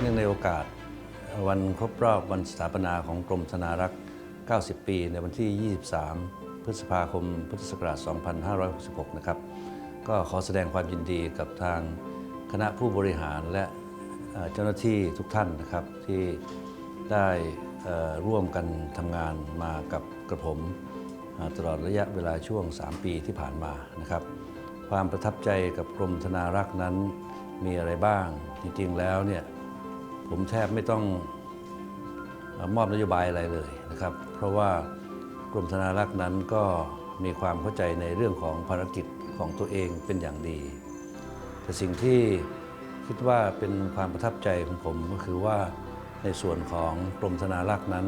เนื่องในโอกาสวันครบรอบวันสถาปนาของกรมธนารักษ์ 90 ปี ในวันที่ 23 พฤษภาคม พุทธศักราช 2566 นะครับ ก็ขอแสดงความยินดีกับทางคณะผู้บริหารและเจ้าหน้าที่ทุกท่านนะครับที่ได้ร่วมกันทำงานมากับกระผมตลอดระยะเวลาช่วง 3 ปีที่ผ่านมานะครับ ความประทับใจกับกรมธนารักษ์นั้นมีอะไรบ้าง จริงๆแล้วเนี่ย ผมแทบไม่ต้องมอบนโยบายอะไรเลยนะครับ เพราะว่ากรมธนารักษ์นั้นก็มีความเข้าใจในเรื่องของภารกิจของตัวเองเป็นอย่างดี แต่สิ่งที่คิดว่าเป็นความประทับใจของผมก็คือว่าในส่วนของกรมธนารักษ์นั้น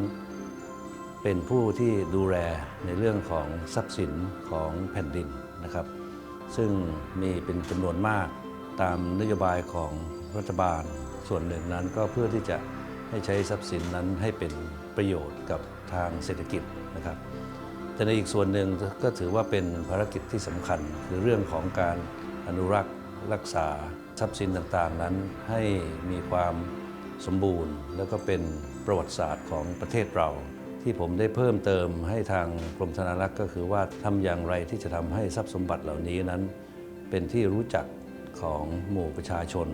เป็นผู้ที่ดูแลในเรื่องของทรัพย์สินของแผ่นดินนะครับ ซึ่งมีเป็นจำนวนมากตามนโยบายของรัฐบาล ส่วนหนึ่งนั้นก็เพื่อที่จะให้ใช้ทรัพย์สินนั้นให้เป็นประโยชน์กับทางเศรษฐกิจนะครับ แต่ในอีกส่วนหนึ่งก็ถือว่าเป็นภารกิจที่สำคัญ คือเรื่องของการอนุรักษ์รักษาทรัพย์สินต่างๆนั้นให้มีความสมบูรณ์ แล้วก็เป็นประวัติศาสตร์ของประเทศเรา ที่ผมได้เพิ่มเติมให้ทางกรมธนารักษ์ก็คือว่าทำอย่างไรที่จะทำให้ทรัพย์สมบัติเหล่านี้นั้น เป็นที่รู้จักของหมู่ประชาชน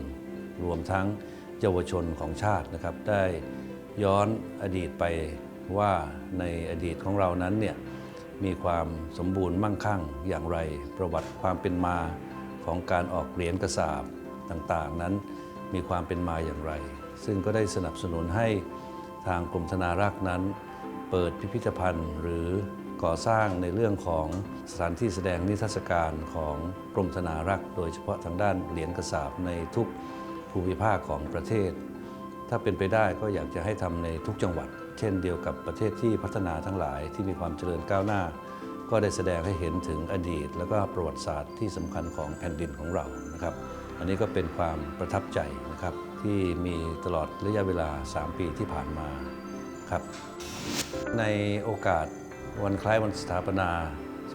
รวมทั้ง เยาวชนของชาตินะครับ ได้ย้อนอดีตไปว่าในอดีตของเรานั้นเนี่ยมีความสมบูรณ์มั่งคั่งอย่างไร ประวัติความเป็นมาของการออกเหรียญกระสาบต่างๆ นั้นมีความเป็นมาอย่างไร ซึ่งก็ได้สนับสนุนให้ทางกรมธนารักษ์นั้น เปิดพิพิธภัณฑ์ หรือก่อสร้างในเรื่องของสถานที่แสดงนิทรรศการของกรมธนารักษ์ โดยเฉพาะทางด้านเหรียญกระสาบในทุก ภูมิภาคของประเทศ ถ้าเป็นไปได้ก็อยากจะให้ทำในทุกจังหวัด เช่นเดียวกับประเทศที่พัฒนาทั้งหลายที่มีความเจริญก้าวหน้า ก็ได้แสดงให้เห็นถึงอดีต และก็ประวัติศาสตร์ที่สำคัญของแผ่นดินของเรานะครับ อันนี้ก็เป็นความประทับใจนะครับที่มีตลอดระยะเวลา 3 ปีที่ผ่านมาครับ ในโอกาสวันคล้ายวันสถาปนา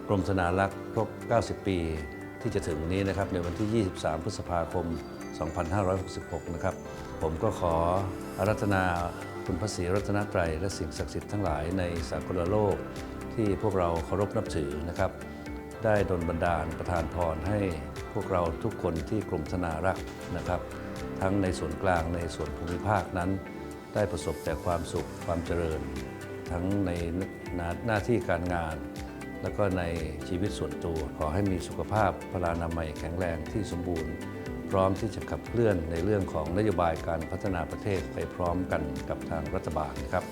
กรมธนารักษ์ครบ 90 ปี ที่จะถึงนี้นะครับในวันที่ 23 พฤษภาคม 2566 นะครับ ผมก็ขออารัธนาคุณพระศรีรัตนตรัยและสิ่งศักดิ์สิทธิ์ทั้งหลายในสากลโลก ที่พวกเราเคารพนับถือนะครับ ได้ดลบันดาลประทานพรให้พวกเราทุกคนที่กรมธนารักษ์นะครับ ทั้งในส่วนกลางในส่วนภูมิภาคนั้น ได้ประสบแต่ความสุขความเจริญ ทั้งในหน้าที่การงาน แล้วก็ในชีวิตส่วนตัว ขอให้มีสุขภาพพลานามัยแข็งแรงที่สมบูรณ์ พร้อมที่จะขับเคลื่อนในเรื่องของนโยบายการพัฒนาประเทศไปพร้อมกันกับทางรัฐบาลครับ